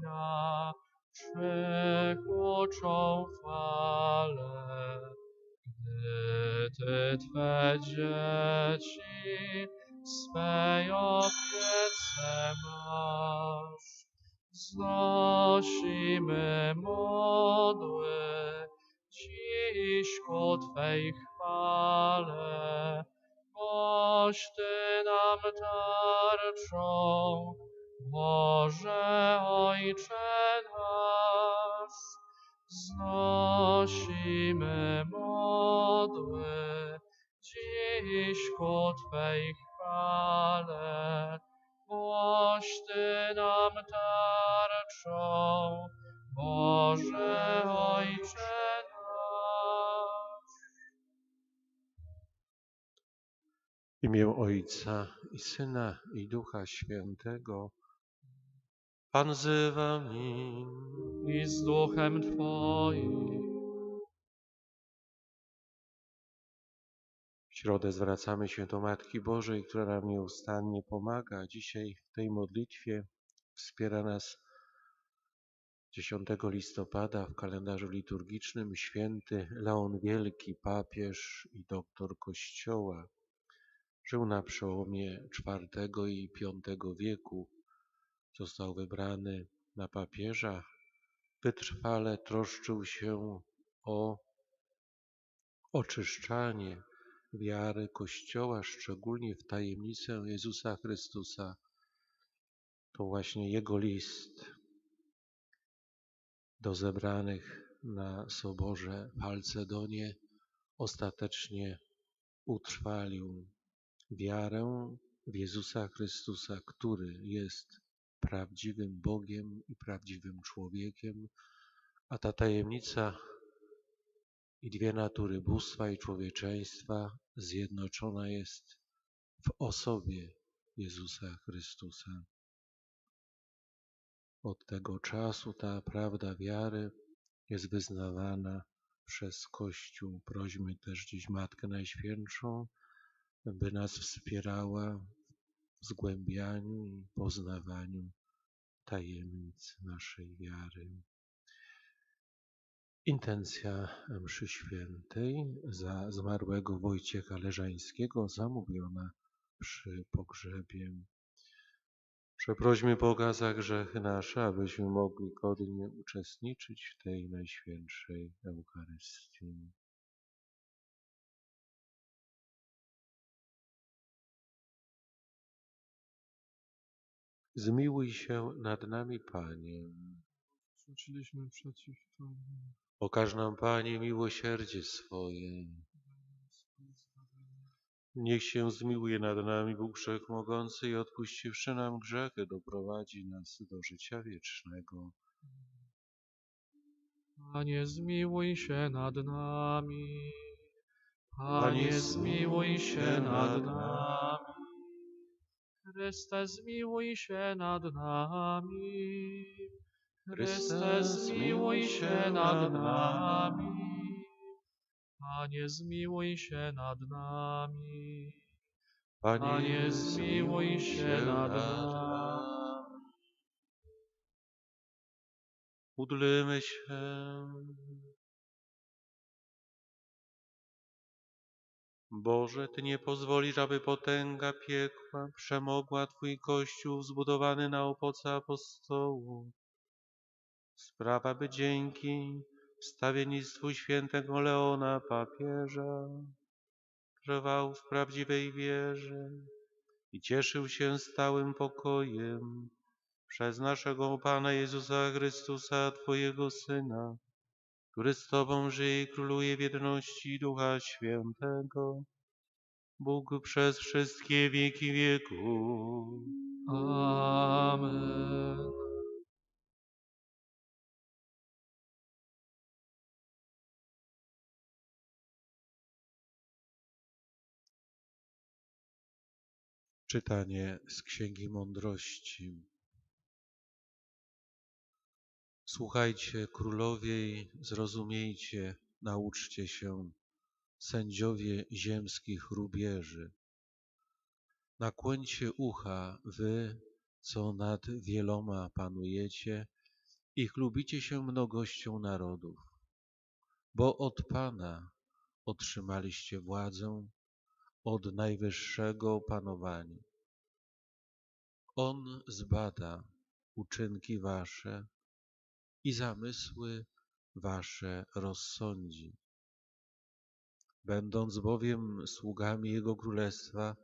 na przekłoczą fale. Gdy Ty Twe dzieci swej opiece masz, znosimy modły dziś ku Twej chwale, boś Ty nam tarczą, Boże Ojcze nasz, znosimy modły dziś ku Twej chwale, boś Ty nam tarczą, Boże Ojcze nasz. W imię Ojca i Syna i Ducha Świętego. Pan z wami. i z duchem Twoim. W środę zwracamy się do Matki Bożej, która nam nieustannie pomaga. Dzisiaj w tej modlitwie wspiera nas 10 listopada w kalendarzu liturgicznym święty Leon Wielki, papież i doktor Kościoła. Żył na przełomie IV i V wieku. Został wybrany na papieża. Wytrwale troszczył się o oczyszczanie wiary Kościoła, szczególnie w tajemnicę Jezusa Chrystusa. To właśnie Jego list do zebranych na Soborze w Halcedonie ostatecznie utrwalił wiarę w Jezusa Chrystusa, który jest prawdziwym Bogiem i prawdziwym człowiekiem, a ta tajemnica i dwie natury bóstwa i człowieczeństwa zjednoczona jest w osobie Jezusa Chrystusa. Od tego czasu ta prawda wiary jest wyznawana przez Kościół. Prośmy też dziś Matkę Najświętszą, by nas wspierała zgłębianiu i poznawaniu tajemnic naszej wiary. Intencja mszy świętej za zmarłego Wojciecha Leżańskiego zamówiona przy pogrzebie. Przeprośmy Boga za grzechy nasze, abyśmy mogli godnie uczestniczyć w tej najświętszej Eucharystii. Zmiłuj się nad nami, Panie. Rzuciliśmy przeciw Tobie. Okaż nam, Panie, miłosierdzie swoje. Niech się zmiłuje nad nami Bóg Wszechmogący i odpuściwszy nam grzechy, doprowadzi nas do życia wiecznego. Panie, zmiłuj się nad nami. Panie, Panie, zmiłuj się nad nami. Chryste, zmiłuj się nad nami. Chryste, zmiłuj się nad nami. Panie, zmiłuj się nad nami. Panie, zmiłuj się nad nami. Módlmy się. Boże, Ty nie pozwolisz, aby potęga piekła przemogła Twój Kościół zbudowany na opoce apostołów. Sprawa, by dzięki wstawiennictwu świętego Leona papieża trwał w prawdziwej wierze i cieszył się stałym pokojem przez naszego Pana Jezusa Chrystusa, Twojego Syna, który z Tobą żyje i króluje w jedności Ducha Świętego, Bóg przez wszystkie wieki wieków. Amen. Czytanie z Księgi Mądrości. Słuchajcie, królowie, zrozumiejcie, nauczcie się, sędziowie ziemskich rubieży. Nakłońcie ucha, wy, co nad wieloma panujecie i chlubicie się mnogością narodów, bo od Pana otrzymaliście władzę, od Najwyższego panowanie. On zbada uczynki wasze i zamysły wasze rozsądzi. Będąc bowiem sługami Jego Królestwa,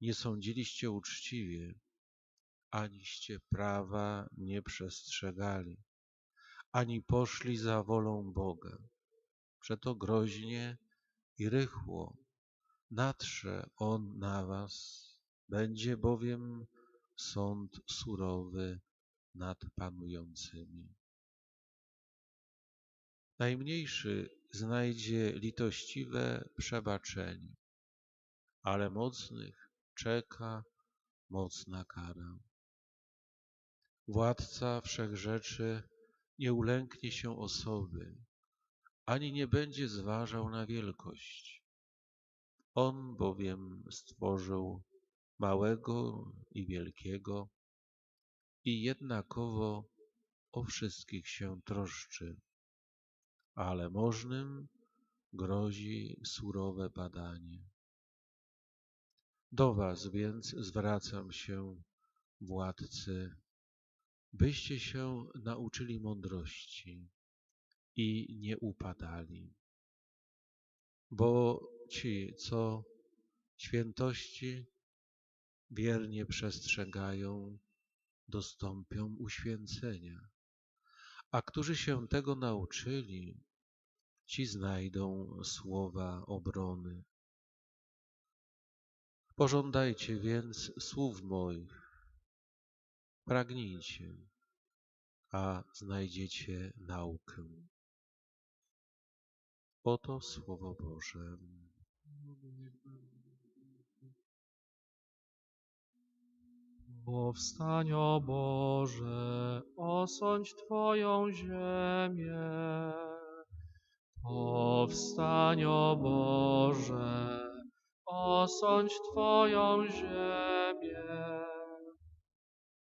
nie sądziliście uczciwie, aniście prawa nie przestrzegali, ani poszli za wolą Boga. Przeto groźnie i rychło natrze On na was, będzie bowiem sąd surowy nad panującymi. Najmniejszy znajdzie litościwe przebaczenie, ale mocnych czeka mocna kara. Władca wszech rzeczy nie ulęknie się osoby, ani nie będzie zważał na wielkość. On bowiem stworzył małego i wielkiego i jednakowo o wszystkich się troszczy, ale możnym grozi surowe badanie. Do was więc zwracam się, władcy, byście się nauczyli mądrości i nie upadali. Bo ci, co świętości wiernie przestrzegają, dostąpią uświęcenia, a którzy się tego nauczyli, ci znajdą słowa obrony. Pożądajcie więc słów moich, pragnijcie, a znajdziecie naukę. Oto Słowo Boże. Powstań, o Boże, osądź Twoją ziemię. Powstań, o Boże, osądź Twoją ziemię.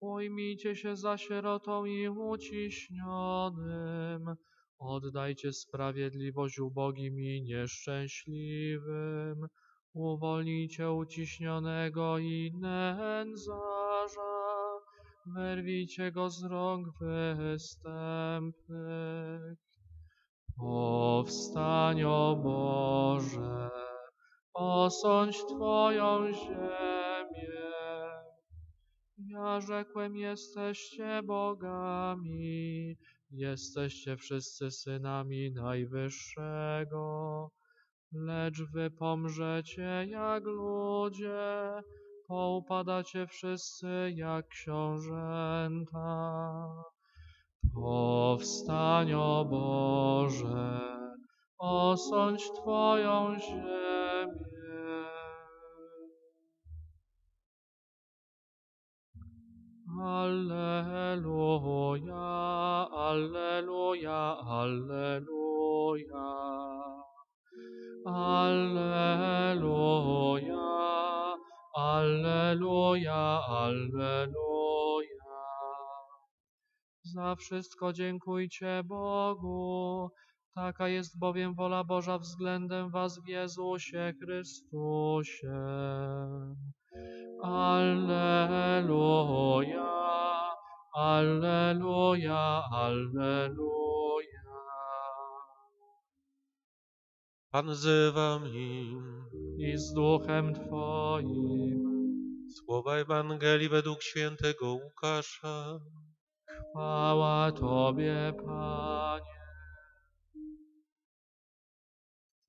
Ujmijcie się za sierotą i uciśnionym, oddajcie sprawiedliwość ubogim i nieszczęśliwym, uwolnijcie uciśnionego i nędzarza, wyrwijcie go z rąk występnych. Powstań, o Boże, osądź Twoją ziemię. Ja rzekłem, jesteście bogami, jesteście wszyscy synami Najwyższego, lecz wy pomrzecie jak ludzie, poupadacie wszyscy jak książęta. Powstań, o Boże, osądź Twoją ziemię. Alleluja, Alleluja, Alleluja. Alleluja, Alleluja, Alleluja. Za wszystko dziękujcie Bogu. Taka jest bowiem wola Boża względem was w Jezusie Chrystusie. Alleluja, Alleluja, Alleluja. Pan z wami. I z duchem Twoim Słowa Ewangelii według świętego Łukasza. chwała Tobie, Panie.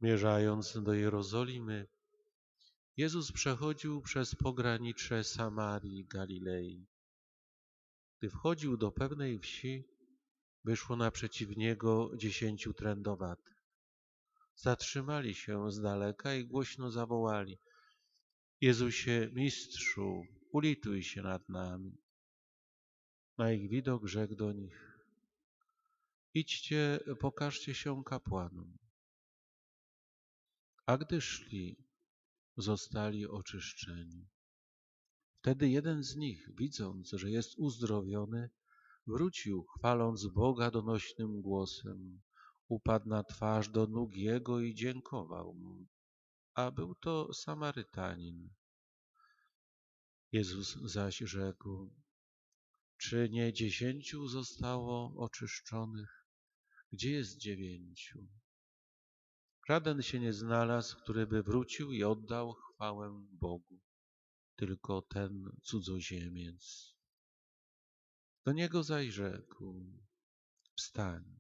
Zmierzając do Jerozolimy, Jezus przechodził przez pogranicze Samarii i Galilei. Gdy wchodził do pewnej wsi, wyszło naprzeciw niego dziesięciu trędowatych. Zatrzymali się z daleka i głośno zawołali: Jezusie, mistrzu, ulituj się nad nami. Na ich widok rzekł do nich: Idźcie, pokażcie się kapłanom. A gdy szli, zostali oczyszczeni. Wtedy jeden z nich, widząc, że jest uzdrowiony, wrócił, chwaląc Boga donośnym głosem. Upadł na twarz do nóg Jego i dziękował Mu. A był to Samarytanin. Jezus zaś rzekł, czy nie dziesięciu zostało oczyszczonych? Gdzie jest dziewięciu? Żaden się nie znalazł, który by wrócił i oddał chwałę Bogu, tylko ten cudzoziemiec. Do niego zaś rzekł, wstań,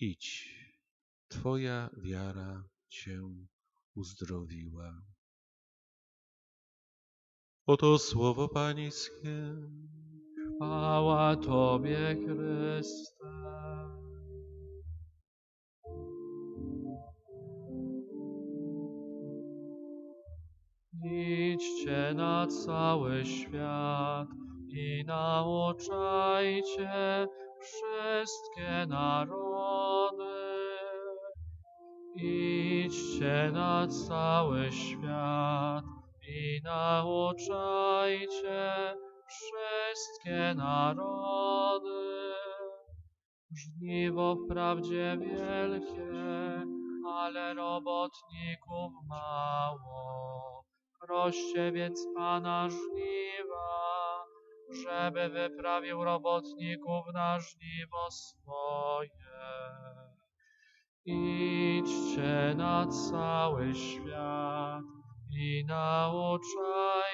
idź, twoja wiara cię uzdrowiła. Oto słowo Pańskie. Chwała Tobie, Chryste. Idźcie na cały świat i nauczajcie wszystkie narody. Idźcie na cały świat i nauczajcie wszystkie narody. Żniwo wprawdzie wielkie, ale robotników mało. Proście więc Pana żniwa, żeby wyprawił robotników na żniwo swoje. Idźcie na cały świat i nauczajcie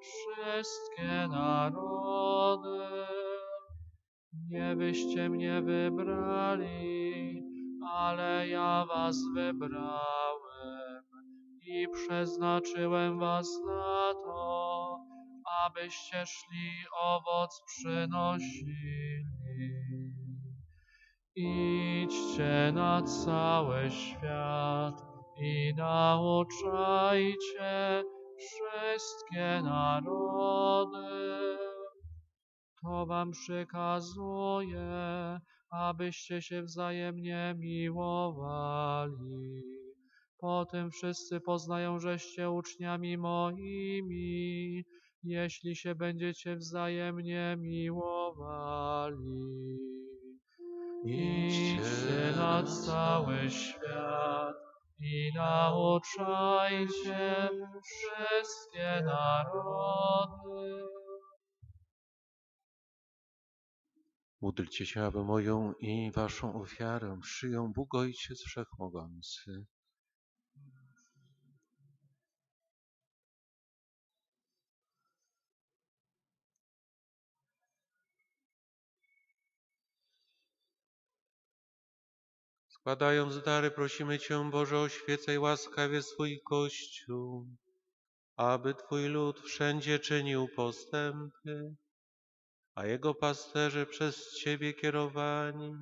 wszystkie narody. Nie wyście mnie wybrali, ale ja was wybrałem i przeznaczyłem was na to, abyście szli owoc przynosili. Idźcie na cały świat i nauczajcie wszystkie narody. To wam przykazuję, abyście się wzajemnie miłowali. Potem wszyscy poznają, żeście uczniami moimi, jeśli się będziecie wzajemnie miłowali. Idźcie na cały świat i nauczajcie wszystkie narody. Módlcie się, aby moją i waszą ofiarę przyjął Bóg Ojciec Wszechmogący. Składając dary, prosimy Cię, Boże, oświecaj łaskawie swój Kościół, aby Twój lud wszędzie czynił postępy, a Jego pasterze przez Ciebie kierowani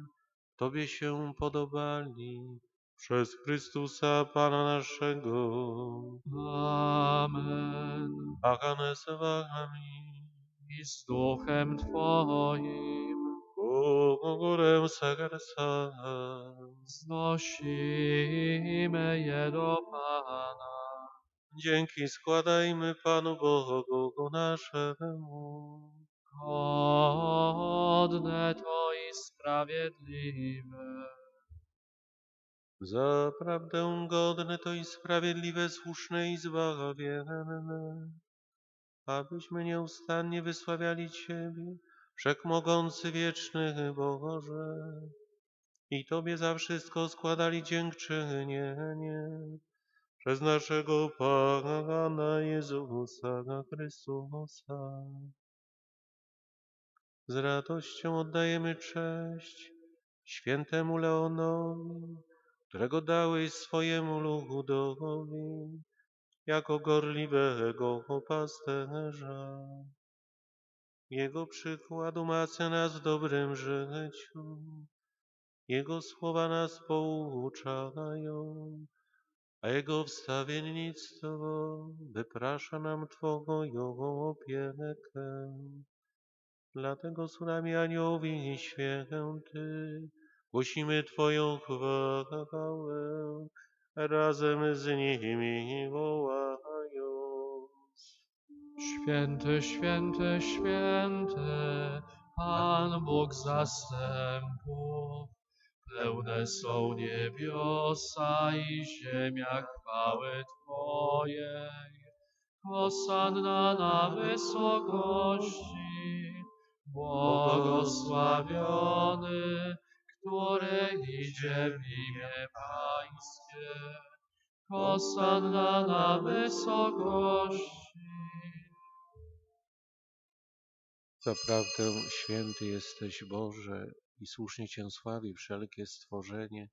Tobie się podobali. Przez Chrystusa Pana naszego. Amen. Pachane z Wami. I z duchem Twoim górę serca. znosimy je do Pana. Dzięki składajmy Panu Bogu naszemu. Godne to i sprawiedliwe. Zaprawdę godne to i sprawiedliwe, słuszne i zbawienne, abyśmy nieustannie wysławiali Ciebie, Wszechmogący wieczny Boże, i Tobie za wszystko składali dziękczynienie przez naszego Pana Jezusa Chrystusa. Z radością oddajemy cześć świętemu Leonowi, którego dałeś swojemu ludowi jako gorliwego pasterza. Jego przykładu mace nas w dobrym życiu, Jego słowa nas pouczają, a Jego wstawiennictwo wyprasza nam Twoją opiekę. Dlatego z nami aniołowi święty głosimy Twoją chwałę, razem z nimi wołając. Święty, święty, święty, Pan Bóg zastępów. Pełne są niebiosa i ziemia chwały Twojej. Hosanna na wysokości, błogosławiony, który idzie w imię Pańskie. Hosanna na wysokości. Zaprawdę święty jesteś Boże i słusznie Cię sławi wszelkie stworzenie,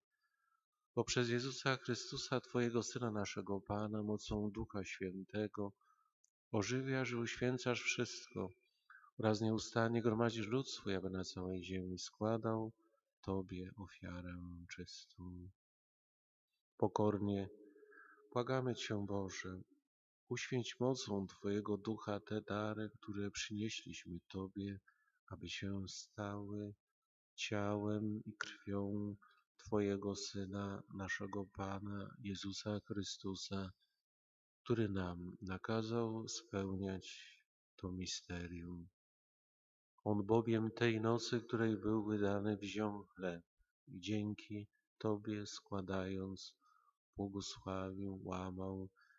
bo przez Jezusa Chrystusa, Twojego Syna naszego Pana, mocą Ducha Świętego, ożywiasz i uświęcasz wszystko oraz nieustannie gromadzisz lud swój, aby na całej ziemi składał Tobie ofiarę czystą. Pokornie błagamy Cię, Boże, uświęć mocą Twojego Ducha te dary, które przynieśliśmy Tobie, aby się stały ciałem i krwią Twojego Syna, naszego Pana Jezusa Chrystusa, który nam nakazał spełniać to misterium. On bowiem tej nocy, której był wydany, wziął chleb i dzięki Tobie składając, błogosławił, łamał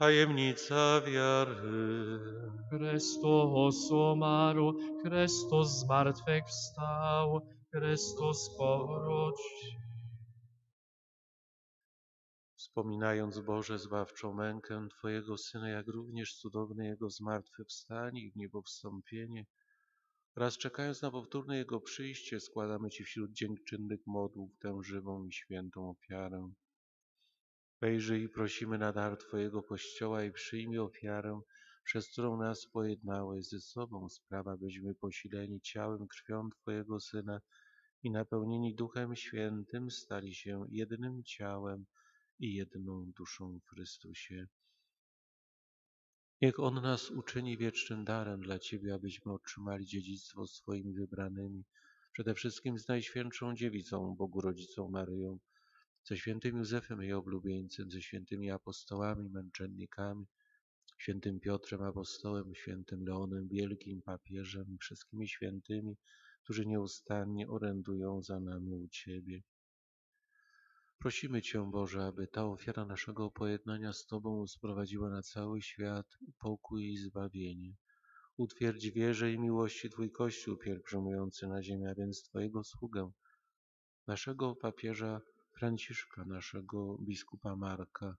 Tajemnica wiary. Chrystus umarł, Chrystus zmartwychwstał, Chrystus powróci. Wspominając Boże zbawczą mękę Twojego Syna, jak również cudowne Jego zmartwychwstanie i w niebo wstąpienie, oraz czekając na powtórne Jego przyjście, składamy Ci wśród dziękczynnych modłów tę żywą i świętą ofiarę. Wejrzyj i prosimy na dar Twojego Kościoła i przyjmij ofiarę, przez którą nas pojednałeś ze sobą. Sprawa, byśmy posileni ciałem, krwią Twojego Syna i napełnieni Duchem Świętym stali się jednym ciałem i jedną duszą w Chrystusie. Niech On nas uczyni wiecznym darem dla Ciebie, abyśmy otrzymali dziedzictwo swoimi wybranymi, przede wszystkim z Najświętszą Dziewicą, Bogu Rodzicą Maryją, ze świętym Józefem jej oblubieńcem, ze świętymi apostołami, męczennikami, świętym Piotrem apostołem, świętym Leonem Wielkim, papieżem i wszystkimi świętymi, którzy nieustannie orędują za nami u Ciebie. Prosimy Cię, Boże, aby ta ofiara naszego pojednania z Tobą sprowadziła na cały świat pokój i zbawienie. Utwierdź wierze i miłości Twój Kościół pielgrzymujący na ziemię, a więc Twojego sługę, naszego papieża Franciszka, naszego biskupa Marka,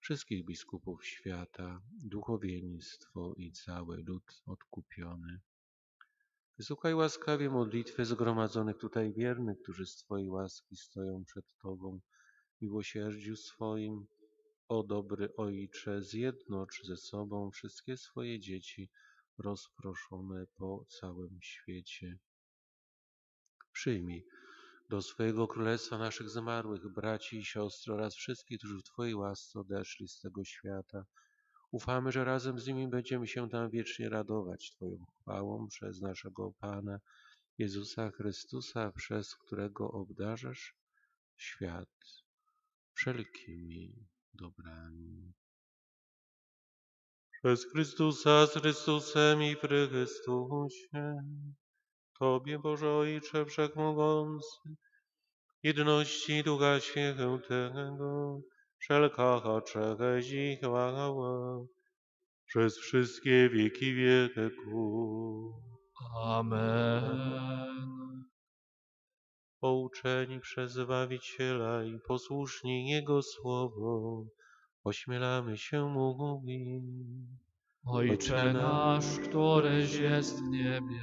wszystkich biskupów świata, duchowieństwo i cały lud odkupiony. Wysłuchaj łaskawie modlitwy zgromadzonych tutaj wiernych, którzy z Twojej łaski stoją przed Tobą. Miłosierdziu swoim, o dobry Ojcze, zjednocz ze sobą wszystkie swoje dzieci rozproszone po całym świecie. Przyjmij do swojego królestwa naszych zmarłych braci i siostry oraz wszystkich, którzy w Twojej łasce odeszli z tego świata. Ufamy, że razem z nimi będziemy się tam wiecznie radować Twoją chwałą przez naszego Pana Jezusa Chrystusa, przez którego obdarzasz świat wszelkimi dobrami. Przez Chrystusa, z Chrystusem i przy Chrystusie, Tobie, Boże Ojcze Wszechmogący, jedności Ducha Świętego, wszelka cześć i chwała, przez wszystkie wieki wieków. Amen. Pouczeni przez Zbawiciela i posłuszni Jego Słowo, ośmielamy się mówić. Ojcze nasz, któryś jest w niebie,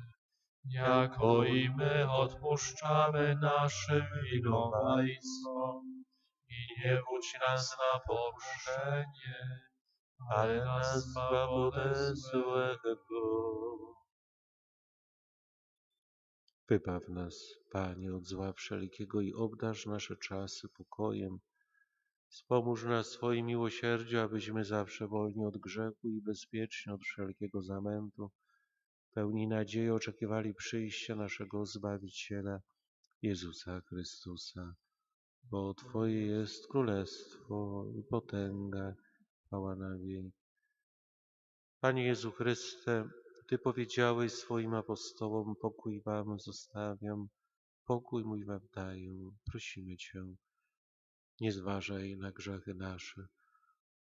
jako i my odpuszczamy naszym winowajcom. I nie wódź nas na pokuszenie, ale nas zbaw ode złego. Wybaw nas, Panie, od zła wszelkiego i obdarz nasze czasy pokojem. Wspomóż nas swoim miłosierdziu, abyśmy zawsze wolni od grzechu i bezpieczni od wszelkiego zamętu, pełni nadziei oczekiwali przyjścia naszego Zbawiciela, Jezusa Chrystusa. Bo Twoje jest królestwo i potęga, chwała na wieki. Panie Jezu Chryste, Ty powiedziałeś swoim apostołom, pokój Wam zostawiam, pokój mój Wam daję. Prosimy Cię, nie zważaj na grzechy nasze,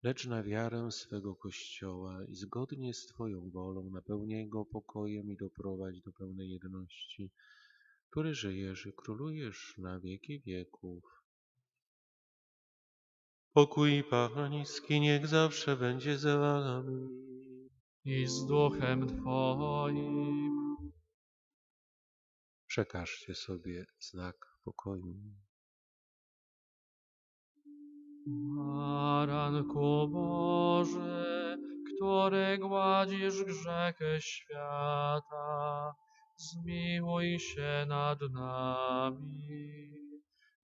lecz na wiarę swego Kościoła i zgodnie z Twoją wolą napełniaj go pokojem i doprowadź do pełnej jedności, który żyjesz i królujesz na wieki wieków. Pokój Pański niech zawsze będzie z Wami. i z duchem Twoim. Przekażcie sobie znak pokoju. Baranku Boży, który gładzisz grzechy świata, zmiłuj się nad nami.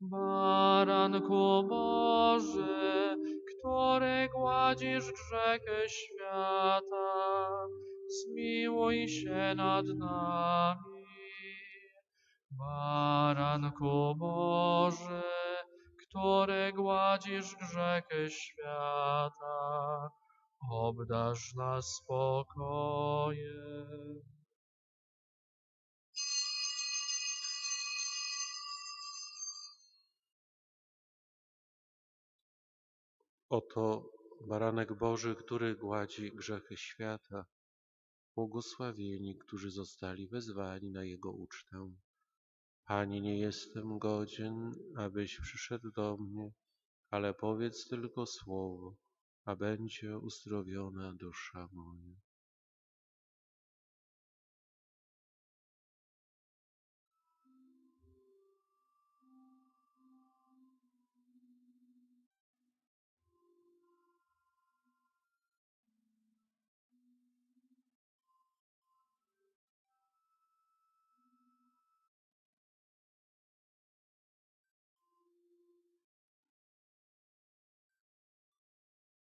Baranku Boży, który gładzisz grzechy świata, zmiłuj się nad nami. Baranku Boży, który gładzisz grzechy świata, obdarz nas spokojem. Oto baranek Boży, który gładzi grzechy świata. Błogosławieni, którzy zostali wezwani na Jego ucztę. Panie, nie jestem godzien, abyś przyszedł do mnie, ale powiedz tylko słowo, a będzie uzdrowiona dusza moja.